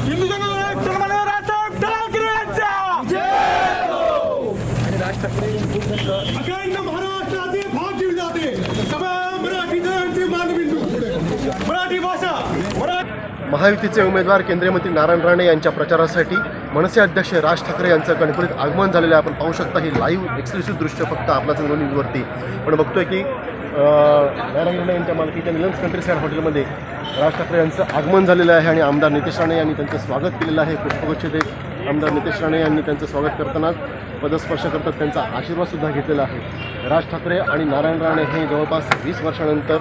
हिंदू अखंड महाराष्ट्राचे भाग दिले जाते मराठी मराठी भाषा महायुतीचे उमेदवार केंद्रीय मंत्री नारायण राणे यांच्या प्रचारासाठी मनसे अध्यक्ष राज ठाकरे यांचं कणकवलीत आगमन झालेलं आहे. आपण पाहू शकता ही लाईव्ह एक्सक्लुसिव्ह दृश्य फक्त आपल्या चंद्र न्यूजवरती पण बघतोय की नारायण यांच्या मालकीच्या निलम्स कंट्री साईड हॉटेलमध्ये राज ठाकरे यांचं आगमन झालेलं आहे आणि आमदार नितेश राणे यांनी त्यांचं स्वागत केलेलं आहे. पुष्पगुच्छ देत आमदार नितेश राणे यांनी त्यांचं स्वागत करतानाच पदस्पर्श करतात त्यांचा आशीर्वादसुद्धा घेतलेला आहे. राज ठाकरे आणि नारायण राणे हे जवळपास वीस वर्षानंतर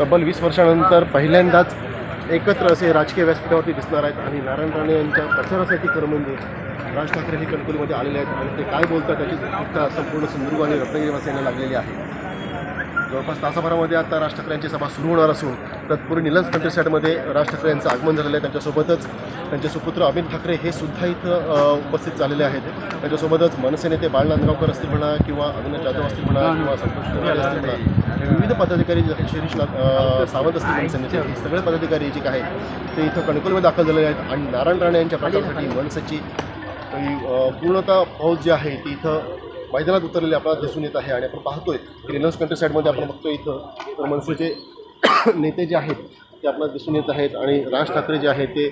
तब्बल वीस वर्षानंतर पहिल्यांदाच एकत्र असे राजकीय व्यासपीठावरती दिसणार आहेत आणि नारायण राणे यांच्या प्रचारासाठी खरं म्हणजे राज ठाकरे हे कणकुलीमध्ये आलेले आहेत आणि ते काय बोलतात त्याची उत्सुकता संपूर्ण सिंधुदुर्ग आणि रत्नागिरीवासियांना लागलेली आहे. जवळपास तासाभरामध्ये आता राज ठाकरेंची सभा सुरू होणार असून तत्पूर्वी निलंज कंट्रीसाईडमध्ये राज ठाकरे यांचं आगमन झालेलं आहे. त्यांच्यासोबतच त्यांचे सुपुत्र अमित ठाकरे हे सुद्धा इथं उपस्थित झालेले आहेत. त्यांच्यासोबतच मनसे नेते बाळ नांदगावकर असतील म्हणा किंवा अविनाश जाधव असतील म्हणा किंवा संतोष असतील म्हणा. विविध पदाधिकारी शिरीष सावंत असतील मनसे नेते हे सगळे पदाधिकारी जे काय आहेत ते इथं कणकवलीमध्ये दाखल झालेले आहेत. आणि नारायण राणे यांच्या पाठवण्यासाठी मनसेची पूर्णतः फौज जी आहे ती इथं मैदानात उतरलेले आपल्याला दिसून येत आहे आणि आपण पाहतोय की रिलायन्स कंट्री साईडमध्ये आपण बघतोय इथं. तर मनसेचे नेते जे आहेत ते आपल्याला दिसून येत आहेत आणि राज ठाकरे जे आहेत ते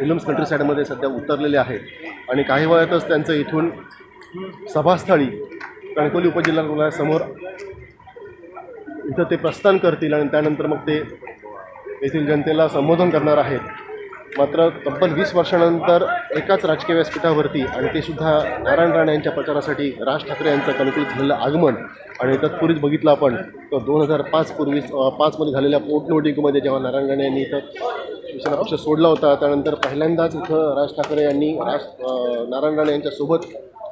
रिलायन्स कंट्री साईडमध्ये सध्या उतरलेले आहेत. आणि काही वेळातच त्यांचं इथून सभास्थळी कणकोली उपजिल्हा रुग्णालयासमोर इथं ते प्रस्थान करतील आणि त्यानंतर मग ते येथील जनतेला संबोधन करणार आहेत. मात्र तब्बल वीस वर्षानंतर एकाच राजकीय व्यासपीठावरती आणि ते सुद्धा नारायण राणे यांच्या प्रचारासाठी राज ठाकरे यांचं कणकवलीत झालेलं आगमन आणि तत्पूर्वीच बघितलं आपण तर दोन हजार पाच पूर्वी पाचमध्ये झालेल्या पोटनिवडणुकीमध्ये जेव्हा नारायण राणे यांनी इथं शिवसेना पक्ष सोडला होता त्यानंतर पहिल्यांदाच इथं राज ठाकरे यांनी राज नारायण राणे यांच्यासोबत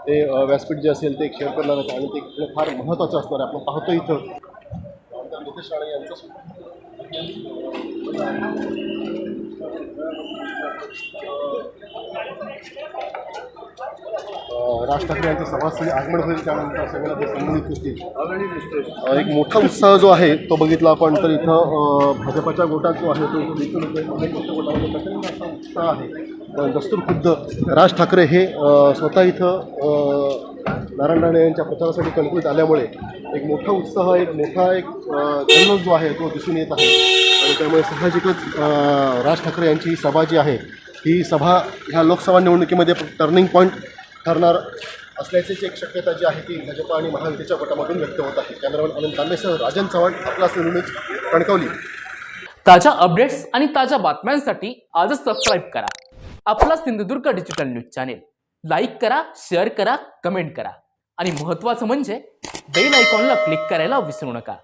ते व्यासपीठ जे असेल ते शेअर करणार होतं आणि ते फार महत्त्वाचं असणार आहे. आपण पाहतो इथं. नितेश राणे यांचं सुद्धा अ, राज ठाकरे यांचं सभास्थळी आगमन होईल त्यानंतर सगळ्याला ते संबंधित होतील. एक मोठा उत्साह जो आहे तो बघितला आपण तर इथं भाजपाच्या गोटात जो आहे तो असा उत्साह आहे. दस्तूर खुद्द राज ठाकरे हे स्वतः इथं नारायण राणे यांच्या प्रचारासाठी कणकवलीत आल्यामुळे एक मोठा उत्साह एक मोठा एक जल्लोष जो आहे तो दिसून येत आहे. आणि त्यामुळे साहजिकच राज ठाकरे यांची ही सभा जी आहे ही सभा ह्या लोकसभा निवडणुकीमध्ये टर्निंग पॉईंट ठरणार असल्याचीच एक शक्यता जी आहे ती भाजप आणि महायुतीच्या गटामधून व्यक्त होत आहे. कॅमेरामॅन अनंत तांबेसह राजन चव्हाण आपला न्यूज कणकवली. ताज्या अपडेट्स आणि ताज्या बातम्यांसाठी आजच सबस्क्राईब करा. आपला Sindhudurg digital news channel like करा शेअर करा कमेंट करा. आणि महत्त्वाचं म्हणजे बेल आयकॉनला क्लिक करायला विसरू नका.